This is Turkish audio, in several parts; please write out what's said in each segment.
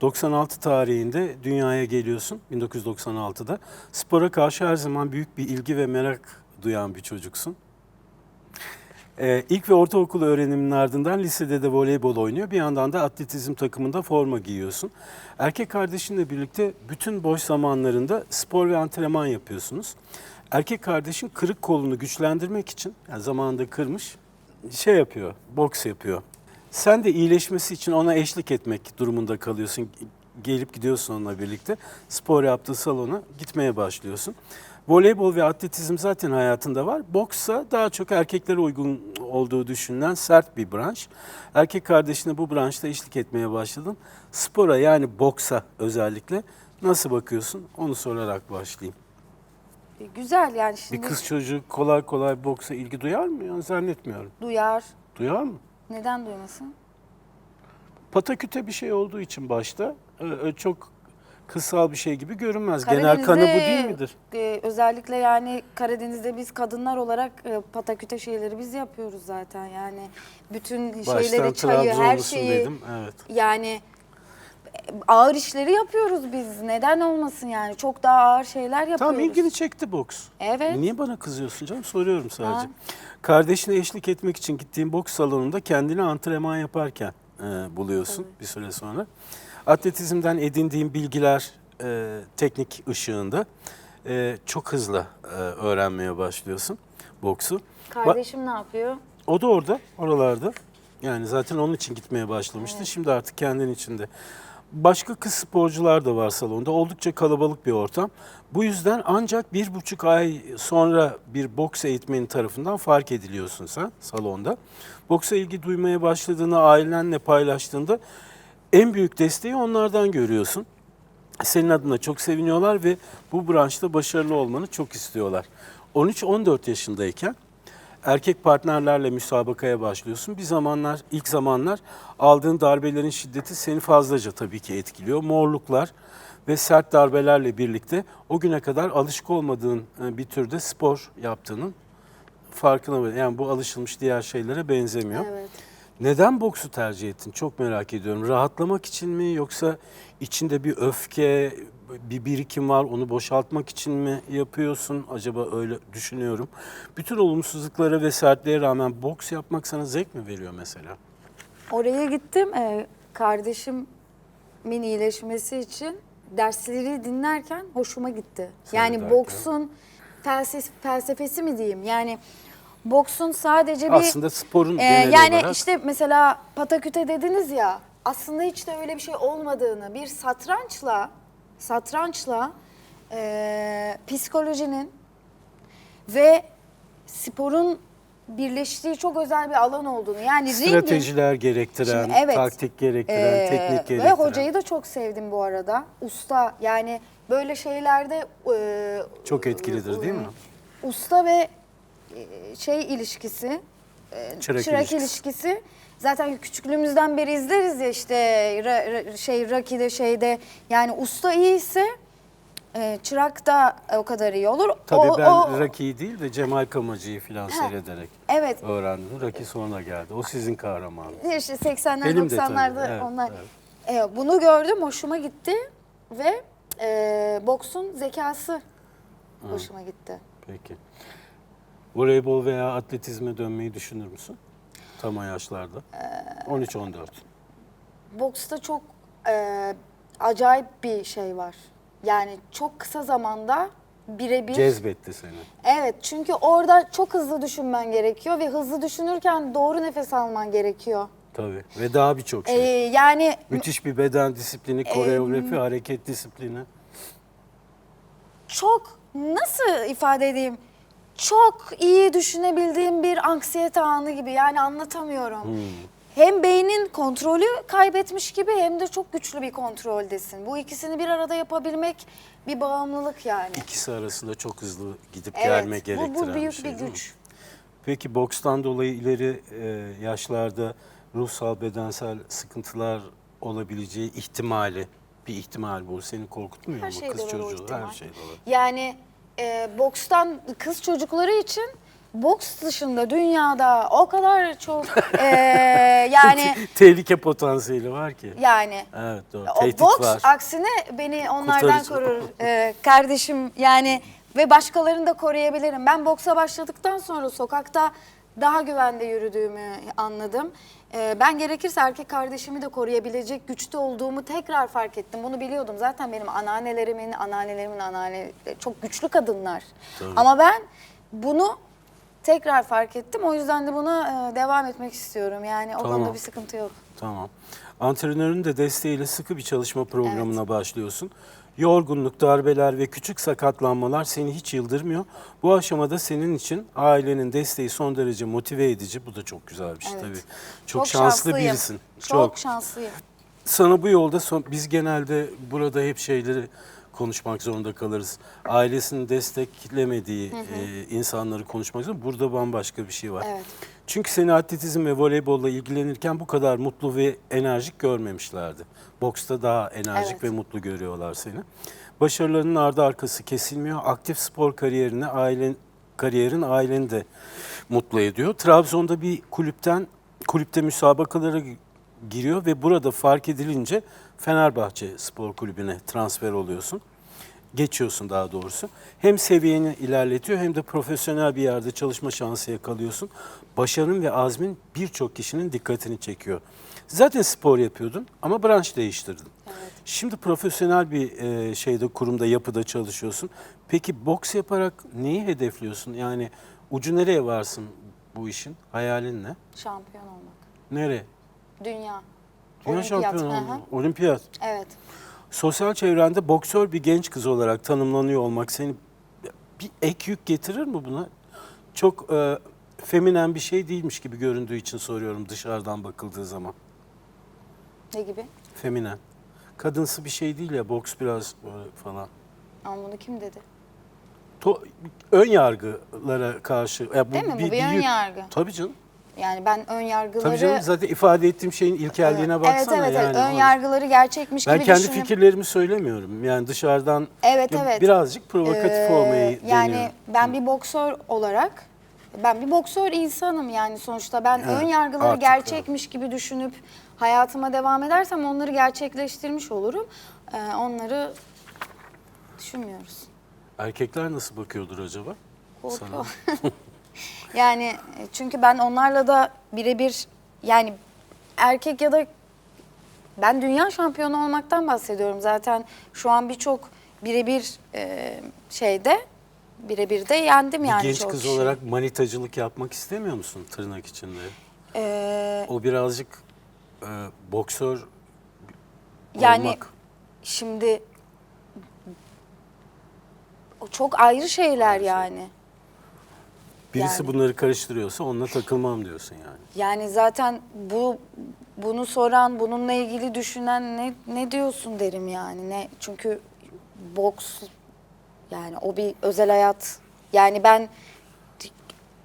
96 tarihinde dünyaya geliyorsun 1996'da. Spora karşı her zaman büyük bir ilgi ve merak duyan bir çocuksun. Ee, ilk ve ortaokul öğreniminin ardından lisede de voleybol oynuyor. Bir yandan da atletizm takımında forma giyiyorsun. Erkek kardeşinle birlikte bütün boş zamanlarında spor ve antrenman yapıyorsunuz. Erkek kardeşin kırık kolunu güçlendirmek için, yani zamanında kırmış, şey yapıyor, boks yapıyor. Sen de iyileşmesi için ona eşlik etmek durumunda kalıyorsun. Gelip gidiyorsun onunla birlikte. Spor yaptığı salona gitmeye başlıyorsun. Voleybol ve atletizm zaten hayatında var. Boksa daha çok erkeklere uygun olduğu düşünülen sert bir branş. Erkek kardeşine bu branşta eşlik etmeye başladın. Spora yani boksa özellikle nasıl bakıyorsun? Onu sorarak başlayayım. E, Güzel yani şimdi Bir kız çocuğu kolay kolay boksa ilgi duyar mı? Yani zannetmiyorum. duyar. Duyar mı? Neden duymasın? Pataküte bir şey olduğu için başta e, e, çok kısal bir şey gibi görünmez. Genel kanı bu değil midir? e, özellikle yani Karadeniz'de biz kadınlar olarak e, pataküte şeyleri biz yapıyoruz zaten. Yani bütün Baştan şeyleri, çayı, her Trabzonlusun şeyi dedim. Evet. yani ağır işleri yapıyoruz biz. Neden olmasın yani? Çok daha ağır şeyler yapıyoruz. Tamam ilgini çekti boks. Evet. Niye bana kızıyorsun canım? Soruyorum sadece. Ha. Kardeşine eşlik etmek için gittiğin boks salonunda kendini antrenman yaparken e, buluyorsun bir süre sonra. Atletizmden edindiğin bilgiler e, teknik ışığında e, çok hızlı e, öğrenmeye başlıyorsun boksu. Ba- Kardeşim ne yapıyor? O da orada, oralarda. Yani zaten onun için gitmeye başlamıştı. Şimdi artık kendin içinde. Başka kız sporcular da var salonda. Oldukça kalabalık bir ortam. Bu yüzden ancak bir buçuk ay sonra bir boks eğitmeni tarafından fark ediliyorsun sen salonda. Boksa ilgi duymaya başladığını ailenle paylaştığında en büyük desteği onlardan görüyorsun. Senin adına çok seviniyorlar ve bu branşta başarılı olmanı çok istiyorlar. 13-14 yaşındayken erkek partnerlerle müsabakaya başlıyorsun. Bir zamanlar, ilk zamanlar aldığın darbelerin şiddeti seni fazlaca tabii ki etkiliyor. Morluklar ve sert darbelerle birlikte o güne kadar alışık olmadığın e, bir türde spor yaptığının farkına var. Yani bu alışılmış diğer şeylere benzemiyor. Evet. Neden boksu tercih ettin? Çok merak ediyorum. Rahatlamak için mi yoksa içinde bir öfke, bir birikim var onu boşaltmak için mi yapıyorsun? Acaba öyle düşünüyorum. Bütün olumsuzluklara ve sertliğe rağmen boks yapmak sana zevk mi veriyor mesela? Oraya gittim. Ee, kardeşimin iyileşmesi için dersleri dinlerken hoşuma gitti. yani derken? boksun felsefe, felsefesi mi diyeyim? Yani boksun sadece bir Aslında sporun Ee, genel yani olarak işte mesela pataküte dediniz ya aslında hiç de öyle bir şey olmadığını bir satrançla satrançla eee, psikolojinin ve sporun birleştiği çok özel bir alan olduğunu yani ringin- stratejiler gerektiren, Şimdi evet, taktik gerektiren, Ee, teknik Ve gerektiren. hocayı da çok sevdim bu arada. Usta yani böyle şeylerde e, Çok etkilidir değil mi? Usta ve e, şey ilişkisi, e, Çırak çırak, ilişkisi. ilişkisi. Zaten küçüklüğümüzden beri izleriz ya işte ra- ra- şey Rocky'de şeyde yani usta iyiyse e, çırak da o kadar iyi olur. Tabii O- ben o- Rocky'yi değil de Cemal Kamacı'yı falan seyrederek Evet. öğrendim. Rocky sonra geldi. O sizin kahramanınız. İşte 80'ler Benim de 90'larda tabii, evet, onlar. evet. E, bunu gördüm hoşuma gitti ve e, boksun zekası hoşuma gitti. Peki. Voleybol veya atletizme dönmeyi düşünür müsün? Tam o yaşlarda. Ee, 13-14. Boksta çok e, acayip bir şey var. Yani çok kısa zamanda birebir. Cezbetti seni. Evet çünkü orada çok hızlı düşünmen gerekiyor ve hızlı düşünürken doğru nefes alman gerekiyor. Tabii. Ve daha birçok E, şey. yani Müthiş bir beden disiplini, koreografi, hareket disiplini. çok nasıl ifade edeyim? Çok iyi düşünebildiğim bir anksiyete anı gibi yani anlatamıyorum. Hem beynin kontrolü kaybetmiş gibi hem de çok güçlü bir kontroldesin. Bu ikisini bir arada yapabilmek bir bağımlılık yani. İkisi arasında çok hızlı gidip Evet, gelme bu, gerektiren bu büyük şey, bir değil mi? güç. Peki bokstan dolayı ileri e, yaşlarda ruhsal, bedensel sıkıntılar olabileceği ihtimali, bir ihtimal bu. Seni korkutmuyor Her mu? şeyde Kız çocuğu, her şeyde var. Yani e, bokstan kız çocukları için boks dışında dünyada o kadar çok e, yani Tehlike potansiyeli var ki. yani Evet doğru. o Tehdit boks var. aksine beni onlardan Kurtarıcı. korur Ee, kardeşim yani ve başkalarını da koruyabilirim. Ben boksa başladıktan sonra sokakta daha güvende yürüdüğümü anladım. Ee, ben gerekirse erkek kardeşimi de koruyabilecek güçte olduğumu tekrar fark ettim. Bunu biliyordum. Zaten benim anneannelerimin, anneannelerimin anneanne çok güçlü kadınlar. Ama ben bunu tekrar fark ettim. O yüzden de buna e, devam etmek istiyorum. Yani o Tamam. konuda bir sıkıntı yok. Tamam. Antrenörün de desteğiyle sıkı bir çalışma programına başlıyorsun. Yorgunluk, darbeler ve küçük sakatlanmalar seni hiç yıldırmıyor. Bu aşamada senin için ailenin desteği son derece motive edici. Bu da çok güzel bir şey Evet. tabii. Çok, şanslı şanslıyım. birisin. Çok, şanslıyım. Sana bu yolda son, biz genelde burada hep şeyleri konuşmak zorunda kalırız. Ailesinin desteklemediği e, insanları konuşmak zorunda. Burada bambaşka bir şey var. Evet. Çünkü seni atletizm ve voleybolla ilgilenirken bu kadar mutlu ve enerjik görmemişlerdi. Boksta daha enerjik Evet. ve mutlu görüyorlar seni. Başarılarının ardı arkası kesilmiyor. Aktif spor kariyerini ailen kariyerin aileni de mutlu ediyor. Trabzon'da bir kulüpten kulüpte müsabakalara gi- giriyor ve burada fark edilince Fenerbahçe Spor Kulübü'ne transfer oluyorsun. Geçiyorsun daha doğrusu. Hem seviyeni ilerletiyor hem de profesyonel bir yerde çalışma şansı yakalıyorsun. Başarın ve azmin birçok kişinin dikkatini çekiyor. Zaten spor yapıyordun ama branş değiştirdin. Şimdi profesyonel bir e, şeyde kurumda yapıda çalışıyorsun. Peki boks yaparak neyi hedefliyorsun? Yani ucu nereye varsın bu işin? Hayalin ne? Şampiyon olmak. Nereye? Dünya. Dünya Olimpiyat, şampiyonu olmak. Olimpiyat. Evet. Sosyal çevrende boksör bir genç kız olarak tanımlanıyor olmak seni bir ek yük getirir mi buna? Çok e, feminen bir şey değilmiş gibi göründüğü için soruyorum dışarıdan bakıldığı zaman. Ne gibi? Feminen. Kadınsı bir şey değil ya boks biraz böyle falan. Ama bunu kim dedi? To- ön yargılara karşı. Ya Değil mi? Bu bir ön yük. yargı. Tabii canım. Yani ben ön yargıları... Tabii canım zaten ifade ettiğim şeyin ilkelliğine baksana evet evet, yani. evet. ön yargıları gerçekmiş Ben gibi kendi düşünüp... fikirlerimi söylemiyorum. Yani dışarıdan Evet evet. birazcık provokatif Ee, olmayı Yani deniyorum. ben bir boksör olarak ben bir boksör insanım yani sonuçta ben Evet, ön yargıları artık, gerçekmiş gibi düşünüp hayatıma devam edersem onları gerçekleştirmiş olurum. Ee, onları düşünmüyoruz. Erkekler nasıl bakıyordur acaba? Korku. Sana. yani e, çünkü ben onlarla da birebir yani erkek ya da ben dünya şampiyonu olmaktan bahsediyorum zaten şu an birçok birebir e, şeyde birebir de yendim Bir yani genç çok kız kişiyi. olarak manitacılık yapmak istemiyor musun tırnak içinde? Ee, O birazcık e, boksör yani olmak. şimdi o çok ayrı şeyler yani. Birisi yani. bunları karıştırıyorsa onunla takılmam diyorsun yani. Yani zaten bu bunu soran, bununla ilgili düşünen ne ne diyorsun derim yani. Ne çünkü boks yani o bir özel hayat. Yani ben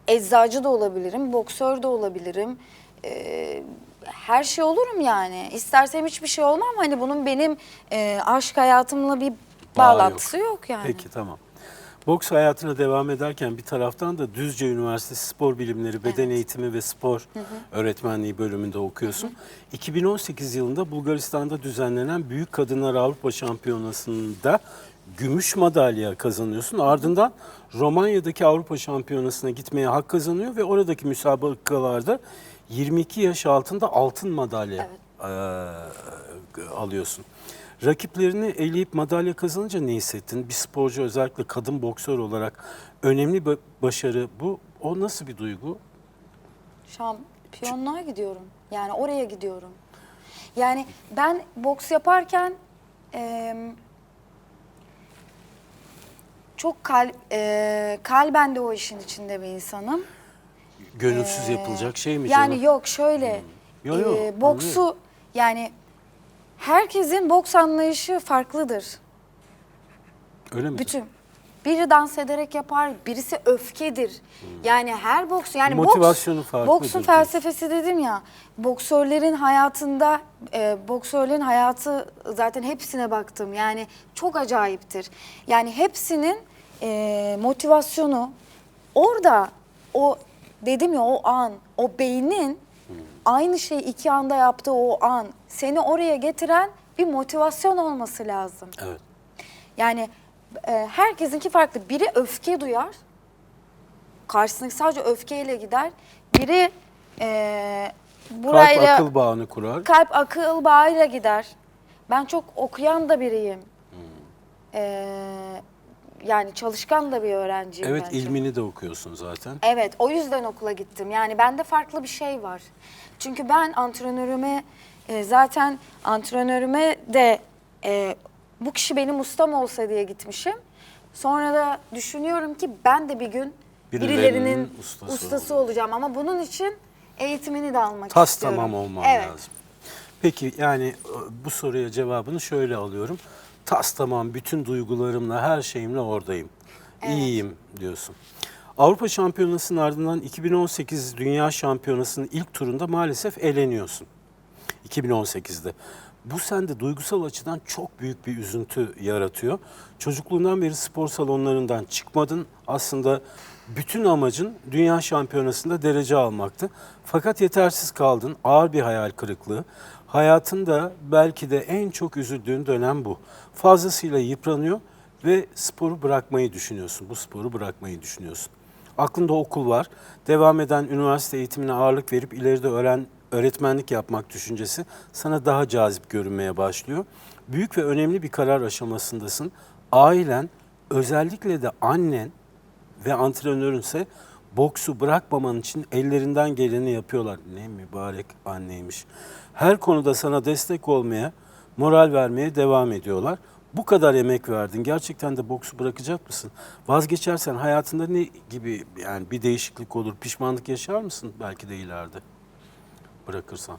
eczacı da olabilirim, boksör de olabilirim. Ee, her şey olurum yani. İstersem hiçbir şey olmam. Hani bunun benim e, aşk hayatımla bir bağlantısı yok. yani. Peki tamam. Boks hayatına devam ederken bir taraftan da Düzce Üniversitesi Spor Bilimleri, Beden Evet. Eğitimi ve Spor Öğretmenliği bölümünde okuyorsun. 2018 yılında Bulgaristan'da düzenlenen Büyük Kadınlar Avrupa Şampiyonası'nda gümüş madalya kazanıyorsun. Ardından Romanya'daki Avrupa Şampiyonası'na gitmeye hak kazanıyor ve oradaki müsabakalarda 22 yaş altında altın madalya eee, alıyorsun. Rakiplerini eleyip madalya kazanınca ne hissettin? Bir sporcu özellikle kadın boksör olarak önemli bir başarı bu. O nasıl bir duygu? Şampiyonluğa gidiyorum. Yani oraya gidiyorum. Yani ben boks yaparken eee, çok kal, eee, kalben de o işin içinde bir insanım. Gönülsüz yapılacak şey mi Yani canım? yok şöyle. Yo, yo, eee, boksu yani herkesin boks anlayışı farklıdır. Öyle mi? Bütün biri dans ederek yapar, birisi öfkedir. Yani her boks yani Motivasyonu boks, farklıdır Boksun diyorsun. felsefesi dedim ya. Boksörlerin hayatında e, boksörlerin hayatı zaten hepsine baktım. Yani çok acayiptir. Yani hepsinin e, motivasyonu orada o dedim ya o an, o beynin aynı şeyi iki anda yaptığı o an seni oraya getiren bir motivasyon olması lazım. Evet. Yani e, herkesinki farklı. Biri öfke duyar. Karşısındaki sadece öfkeyle gider. Biri e, Kalp burayla akıl bağını kurar. kalp akıl bağıyla gider. Ben çok okuyan da biriyim. E, yani çalışkan da bir öğrenciyim Evet bence. ilmini de okuyorsun zaten. Evet, o yüzden okula gittim. Yani bende farklı bir şey var. Çünkü ben antrenörüme e, zaten antrenörüme de e, bu kişi benim ustam olsa diye gitmişim. Sonra da düşünüyorum ki ben de bir gün Birilerinin ustası ustası, olacağım ama bunun için eğitimini de almak Tas istiyorum. tamam olman evet. lazım. Peki yani e, bu soruya cevabını şöyle alıyorum. Tas tamam bütün duygularımla her şeyimle oradayım. İyiyim diyorsun. Avrupa Şampiyonası'nın ardından 2018 Dünya Şampiyonası'nın ilk turunda maalesef eleniyorsun. 2018'de. Bu sende duygusal açıdan çok büyük bir üzüntü yaratıyor. Çocukluğundan beri spor salonlarından çıkmadın. Aslında bütün amacın dünya şampiyonasında derece almaktı. Fakat yetersiz kaldın. Ağır bir hayal kırıklığı. Hayatında belki de en çok üzüldüğün dönem bu. Fazlasıyla yıpranıyor ve sporu bırakmayı düşünüyorsun. Bu sporu bırakmayı düşünüyorsun. Aklında okul var. Devam eden üniversite eğitimine ağırlık verip ileride öğren, öğretmenlik yapmak düşüncesi sana daha cazip görünmeye başlıyor. Büyük ve önemli bir karar aşamasındasın. Ailen, özellikle de annen ve antrenörünse boksu bırakmaman için ellerinden geleni yapıyorlar. Ne mübarek anneymiş. Her konuda sana destek olmaya, moral vermeye devam ediyorlar. Bu kadar emek verdin. Gerçekten de boksu bırakacak mısın? Vazgeçersen hayatında ne gibi yani bir değişiklik olur? Pişmanlık yaşar mısın belki de ileride? Bırakırsan.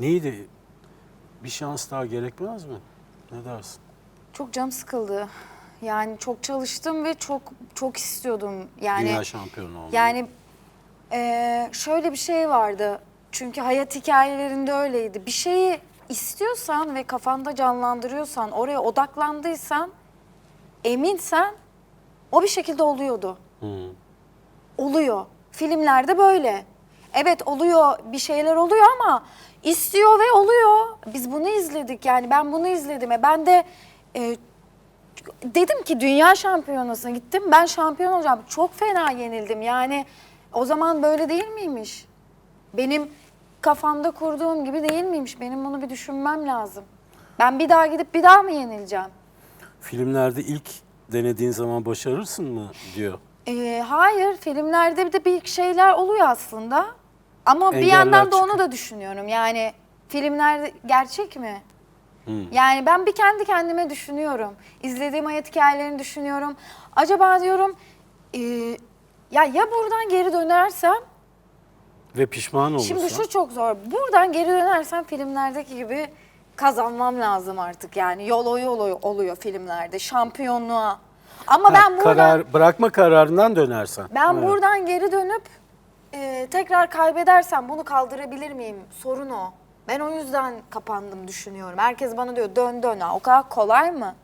Neydi? Bir şans daha gerekmez mi? Ne dersin? Çok canım sıkıldı. Yani çok çalıştım ve çok çok istiyordum. Yani Dünya şampiyonu olmayı. Yani eee, şöyle bir şey vardı. Çünkü hayat hikayelerinde öyleydi. Bir şeyi istiyorsan ve kafanda canlandırıyorsan, oraya odaklandıysan, eminsen o bir şekilde oluyordu. Hı. Oluyor. Filmlerde böyle. Evet oluyor, bir şeyler oluyor ama istiyor ve oluyor. Biz bunu izledik yani ben bunu izledim. E ben de e, dedim ki dünya şampiyonasına gittim. Ben şampiyon olacağım. Çok fena yenildim. Yani o zaman böyle değil miymiş? Benim kafamda kurduğum gibi değil miymiş? Benim bunu bir düşünmem lazım. Ben bir daha gidip bir daha mı yenileceğim? Filmlerde ilk denediğin zaman başarırsın mı diyor. Ee, hayır, filmlerde de bir şeyler oluyor aslında. Ama bir Engeller yandan da onu çıkıyor. da düşünüyorum. Yani filmler gerçek mi? Hmm. Yani ben bir kendi kendime düşünüyorum. İzlediğim hayat hikayelerini düşünüyorum. Acaba diyorum e, ya ya buradan geri dönersem Ve pişman olursan. Şimdi şu çok zor. Buradan geri dönersem filmlerdeki gibi kazanmam lazım artık. Yani yol o yol o oluyor filmlerde şampiyonluğa. Ama Ha, ben buradan karar, bırakma kararından dönersen. ben Evet. buradan geri dönüp e, tekrar kaybedersem bunu kaldırabilir miyim? Sorun o. Ben o yüzden kapandım düşünüyorum. Herkes bana diyor dön dön. Ha, O kadar kolay mı?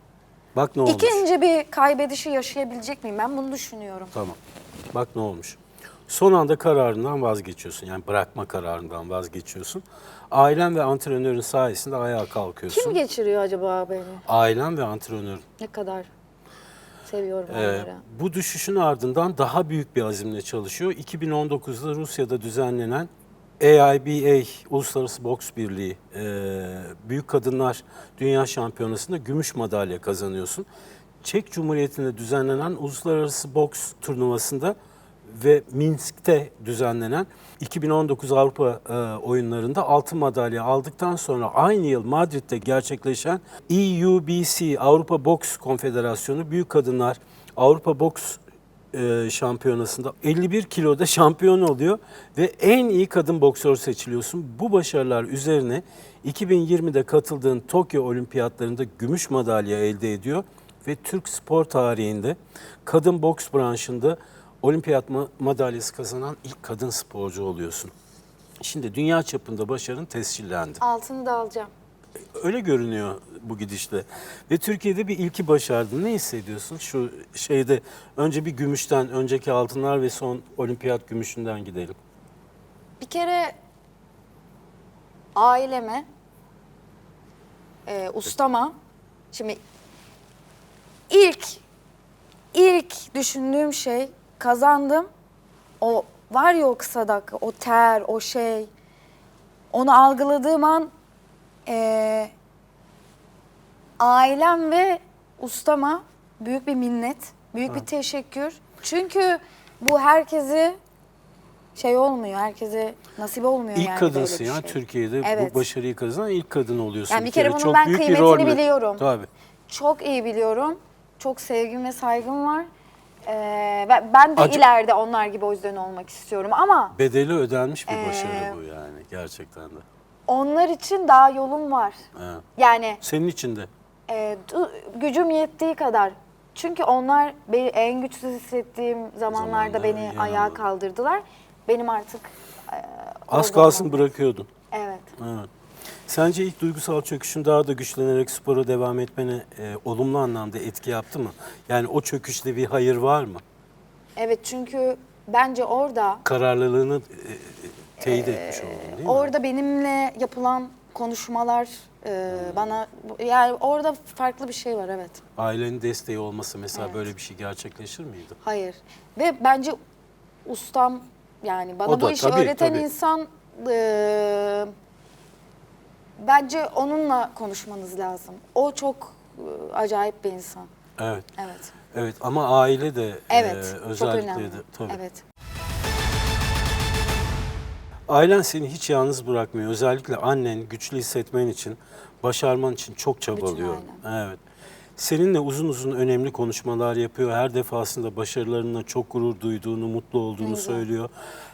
Bak ne olmuş. İkinci bir kaybedişi yaşayabilecek miyim? Ben bunu düşünüyorum. Tamam. Bak ne olmuş. Son anda kararından vazgeçiyorsun. Yani bırakma kararından vazgeçiyorsun. Ailen ve antrenörün sayesinde ayağa kalkıyorsun. Kim geçiriyor acaba beni? Ailen ve antrenörün. Ne kadar seviyorum Ee, onları. bu düşüşün ardından daha büyük bir azimle çalışıyor. 2019'da Rusya'da düzenlenen AIBA Uluslararası Boks Birliği e, Büyük Kadınlar Dünya Şampiyonası'nda gümüş madalya kazanıyorsun. Çek Cumhuriyeti'nde düzenlenen Uluslararası Boks Turnuvası'nda ve Minsk'te düzenlenen 2019 Avrupa e, oyunlarında altın madalya aldıktan sonra aynı yıl Madrid'de gerçekleşen EUBC Avrupa Boks Konfederasyonu Büyük Kadınlar Avrupa Boks e, şampiyonasında 51 kiloda şampiyon oluyor ve en iyi kadın boksör seçiliyorsun. Bu başarılar üzerine 2020'de katıldığın Tokyo Olimpiyatlarında gümüş madalya elde ediyor ve Türk spor tarihinde kadın boks branşında olimpiyat ma- madalyası kazanan ilk kadın sporcu oluyorsun. Şimdi dünya çapında başarın tescillendi. Altını da alacağım. öyle görünüyor bu gidişle. Ve Türkiye'de bir ilki başardın. Ne hissediyorsun? Şu şeyde önce bir gümüşten, önceki altınlar ve son olimpiyat gümüşünden gidelim. Bir kere aileme, e, ustama, şimdi ilk ilk düşündüğüm şey kazandım. O var ya o kısa dakika, o ter, o şey. Onu algıladığım an e, ailem ve ustama büyük bir minnet, büyük bir teşekkür. Çünkü bu herkesi şey olmuyor, herkese nasip olmuyor İlk yani böyle kadınsın bir ya şey. Türkiye'de Evet. bu başarıyı kazanan ilk kadın oluyorsun. Yani bir kere bunun ben kıymetini biliyorum. Tabii. Çok iyi biliyorum. Çok sevgim ve saygım var. Ee, ben- ben de Acı- ileride onlar gibi o yüzden olmak istiyorum ama Bedeli ödenmiş bir Ee, başarı bu yani gerçekten de. onlar için daha yolum var. Evet. Yani Senin için de. e, du- gücüm yettiği kadar. Çünkü onlar beni en güçsüz hissettiğim zamanlarda Zamanlar, beni yanımda. ayağa kaldırdılar. Benim artık e, Az orada kalsın olmam. bırakıyordun. Evet. Evet. Sence ilk duygusal çöküşün daha da güçlenerek spora devam etmene e, olumlu anlamda etki yaptı mı? Yani o çöküşte bir hayır var mı? Evet çünkü bence orada Kararlılığını e, e, teyit etmiş oldun değil mi? Orada benimle yapılan konuşmalar e, bana yani orada farklı bir şey var evet. Ailenin desteği olması mesela böyle bir şey gerçekleşir miydi? Hayır. Ve bence ustam yani bana O da, bu işi tabii, öğreten tabii. insan e, bence onunla konuşmanız lazım. O çok e, acayip bir insan. Evet. Evet. Evet ama aile de e, Evet. çok özellikle önemli. de tabii. Evet. Ailen seni hiç yalnız bırakmıyor. Özellikle annen güçlü hissetmen için, başarman için çok çabalıyor. Evet. Seninle uzun uzun önemli konuşmalar yapıyor. Her defasında başarılarına çok gurur duyduğunu, mutlu olduğunu söylüyor.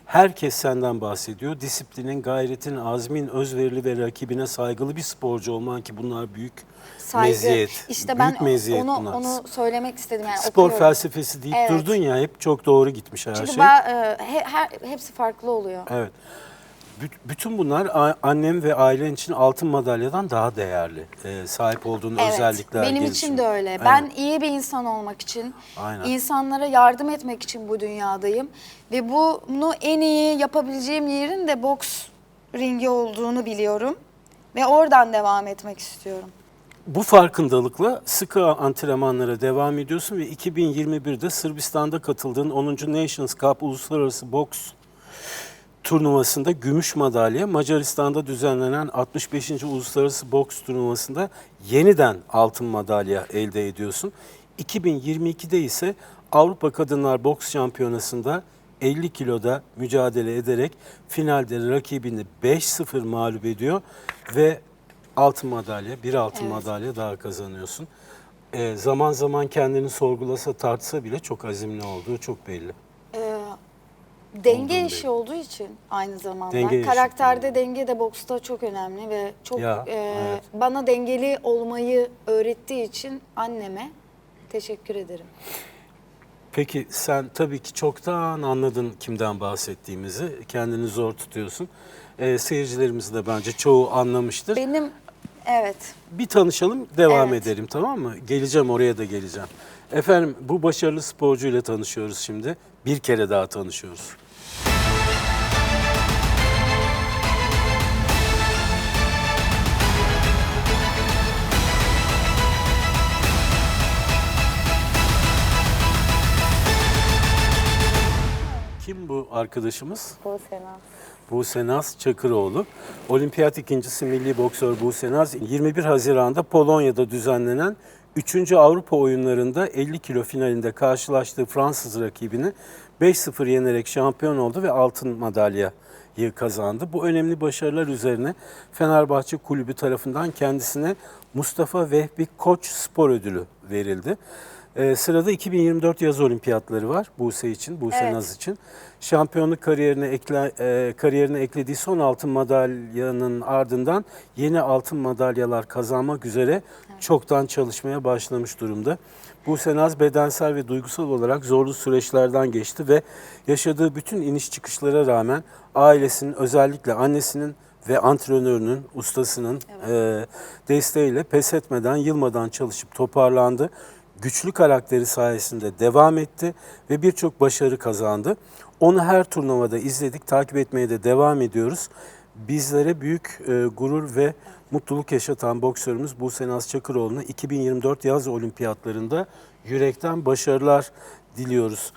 Herkes senden bahsediyor. Disiplinin, gayretin, azmin, özverili ve rakibine saygılı bir sporcu olman ki bunlar büyük Saygı. meziyet. İşte büyük ben meziyet onu bunlar. onu söylemek istedim yani Spor okuyorum. felsefesi deyip Evet. durdun ya hep çok doğru gitmiş her Çünkü şey. ba- e, he- hepsi farklı oluyor. Evet. Bü- Bütün bunlar annem ve ailen için altın madalyadan daha değerli. Ee, sahip olduğun özellikler, Benim için gelişim. de öyle. Evet. Ben iyi bir insan olmak için, Aynen. insanlara yardım etmek için bu dünyadayım. Ve bunu en iyi yapabileceğim yerin de boks ringi olduğunu biliyorum. Ve oradan devam etmek istiyorum. Bu farkındalıkla sıkı antrenmanlara devam ediyorsun ve 2021'de Sırbistan'da katıldığın 10. Nations Cup Uluslararası Boks turnuvasında gümüş madalya, Macaristan'da düzenlenen 65. Uluslararası Boks turnuvasında yeniden altın madalya elde ediyorsun. 2022'de ise Avrupa Kadınlar Boks Şampiyonası'nda 50 kiloda mücadele ederek finalde rakibini 5-0 mağlup ediyor ve altın madalya, bir altın Evet. madalya daha kazanıyorsun. Ee, zaman zaman kendini sorgulasa tartsa bile çok azimli olduğu çok belli. Denge Olduğum işi belli. olduğu için aynı zamanda. Denge işi. Karakterde denge de boksta çok önemli ve çok Ya, e, evet. bana dengeli olmayı öğrettiği için anneme teşekkür ederim. Peki sen tabii ki çoktan anladın kimden bahsettiğimizi. Kendini zor tutuyorsun. Ee, seyircilerimiz de bence çoğu anlamıştır. Benim evet Bir tanışalım, devam Evet. edelim tamam mı? Geleceğim oraya da geleceğim. Efendim bu başarılı sporcuyla tanışıyoruz şimdi. Bir kere daha tanışıyoruz. Kim bu arkadaşımız? bu sena. Buse Naz Çakıroğlu. Olimpiyat ikincisi milli boksör Buse Naz 21 Haziran'da Polonya'da düzenlenen 3. Avrupa oyunlarında 50 kilo finalinde karşılaştığı Fransız rakibini 5-0 yenerek şampiyon oldu ve altın madalyayı kazandı. Bu önemli başarılar üzerine Fenerbahçe Kulübü tarafından kendisine Mustafa Vehbi Koç Spor Ödülü verildi. Ee, sırada 2024 yaz olimpiyatları var Buse için, Buse Evet. Naz için. Şampiyonluk kariyerine, ekle, e, kariyerine eklediği son altın madalyanın ardından yeni altın madalyalar kazanmak üzere çoktan çalışmaya başlamış durumda. Buse Naz bedensel ve duygusal olarak zorlu süreçlerden geçti ve yaşadığı bütün iniş çıkışlara rağmen ailesinin özellikle annesinin ve antrenörünün, ustasının e, desteğiyle pes etmeden, yılmadan çalışıp toparlandı. Güçlü karakteri sayesinde devam etti ve birçok başarı kazandı. Onu her turnuvada izledik, takip etmeye de devam ediyoruz. Bizlere büyük e, gurur ve mutluluk yaşatan boksörümüz Buse Naz Çakıroğlu'na 2024 yaz olimpiyatlarında yürekten başarılar diliyoruz.